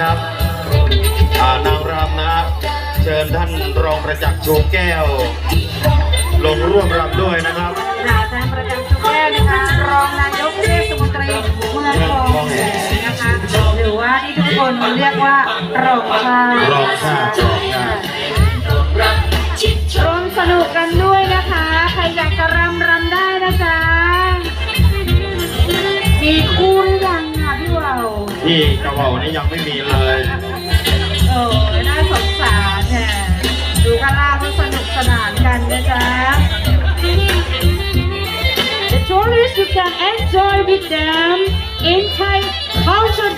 นะครับนางรำนะ เชิญท่านรองประจักษ์ชูแก้ว ลงร่วมรำด้วยนะครับค่ะท่านประจักษ์ชูแก้วนะคะ รองนายกเทศมนตรีเมืองคลองแสนนะคะ หรือว่าที่ทุกคนเรียกว่ารองชารองชา ที่กระเป๋านี่ยังไม่มีเลยโอ้ยน่าสงสารแท้ดูกันล่าก็สนุกสนานกันนะจ๊ะ The tourists you can enjoy with them in Thai culture